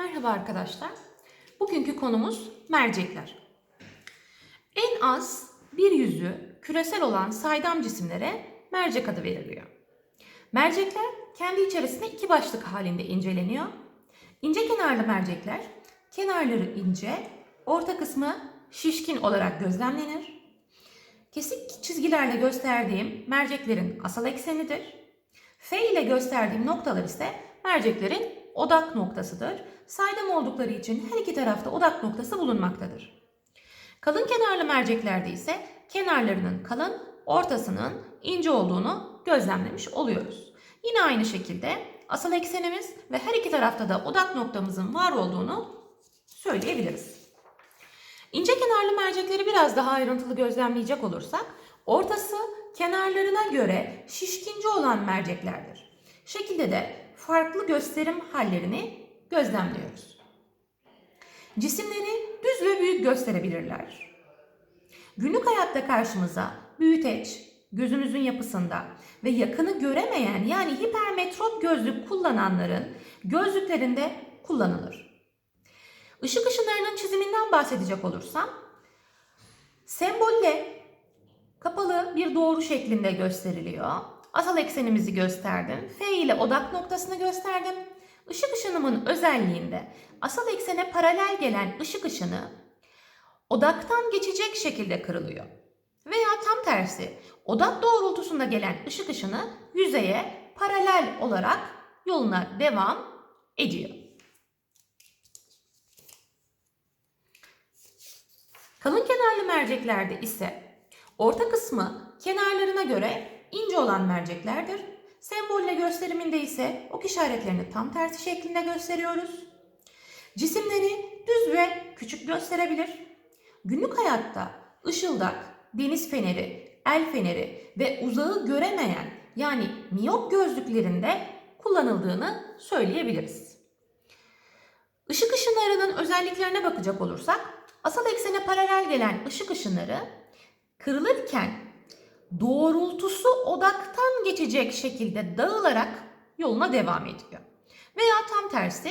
Merhaba arkadaşlar. Bugünkü konumuz mercekler. En az bir yüzü küresel olan saydam cisimlere mercek adı veriliyor. Mercekler kendi içerisinde iki başlık halinde inceleniyor. İnce kenarlı mercekler kenarları ince, orta kısmı şişkin olarak gözlemlenir. Kesik çizgilerle gösterdiğim merceklerin asal eksenidir. F ile gösterdiğim noktalar ise merceklerin odak noktasıdır. Saydam oldukları için her iki tarafta odak noktası bulunmaktadır. Kalın kenarlı merceklerde ise kenarlarının kalın, ortasının ince olduğunu gözlemlemiş oluyoruz. Yine aynı şekilde asal eksenimiz ve her iki tarafta da odak noktamızın var olduğunu söyleyebiliriz. İnce kenarlı mercekleri biraz daha ayrıntılı gözlemleyecek olursak, ortası kenarlarına göre şişkince olan merceklerdir. Şekilde de farklı gösterim hallerini gözlemliyoruz. Cisimleri düz ve büyük gösterebilirler. Günlük hayatta karşımıza büyüteç, gözümüzün yapısında ve yakını göremeyen yani hipermetrop gözlük kullananların gözlüklerinde kullanılır. Işık ışınlarının çiziminden bahsedecek olursam, sembolle kapalı bir doğru şeklinde gösteriliyor. Asal eksenimizi gösterdim. F ile odak noktasını gösterdim. Işık ışınımın özelliğinde asal eksene paralel gelen ışık ışını odaktan geçecek şekilde kırılıyor. Veya tam tersi odak doğrultusunda gelen ışık ışını yüzeye paralel olarak yoluna devam ediyor. Kalın kenarlı merceklerde ise orta kısmı kenarlarına göre ince olan merceklerdir. Sembolle gösteriminde ise ok işaretlerini tam tersi şeklinde gösteriyoruz. Cisimleri düz ve küçük gösterebilir. Günlük hayatta ışıldak, deniz feneri, el feneri ve uzağı göremeyen yani miyop gözlüklerinde kullanıldığını söyleyebiliriz. Işık ışınlarının özelliklerine bakacak olursak, asal eksene paralel gelen ışık ışınları kırılırken doğrultusu odaktan geçecek şekilde dağılarak yoluna devam ediyor. Veya tam tersi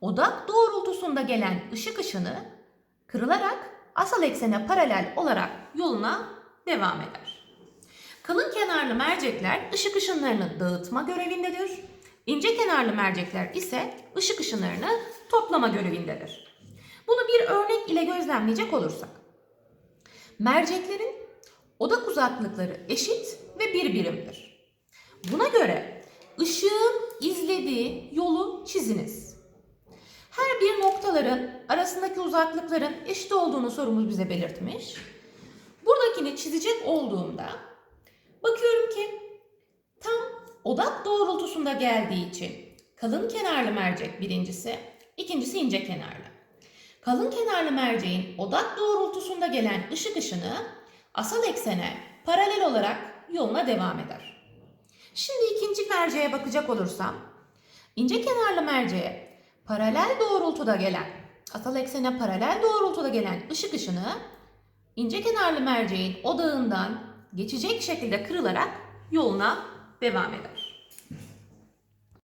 odak doğrultusunda gelen ışık ışını kırılarak asal eksene paralel olarak yoluna devam eder. Kalın kenarlı mercekler ışık ışınlarını dağıtma görevindedir. İnce kenarlı mercekler ise ışık ışınlarını toplama görevindedir. Bunu bir örnek ile gözlemleyecek olursak. Merceklerin odak uzaklıkları eşit ve bir birimdir. Buna göre ışığın izlediği yolu çiziniz. Her bir noktaların arasındaki uzaklıkların eşit olduğunu sorumuz bize belirtmiş. Buradakini çizecek olduğumda bakıyorum ki tam odak doğrultusunda geldiği için kalın kenarlı mercek birincisi, ikincisi ince kenarlı. Kalın kenarlı merceğin odak doğrultusunda gelen ışık ışını asal eksene paralel olarak yoluna devam eder. Şimdi ikinci merceğe bakacak olursam, ince kenarlı merceğe paralel doğrultuda gelen, asal eksene paralel doğrultuda gelen ışık ışını ince kenarlı merceğin odağından geçecek şekilde kırılarak yoluna devam eder.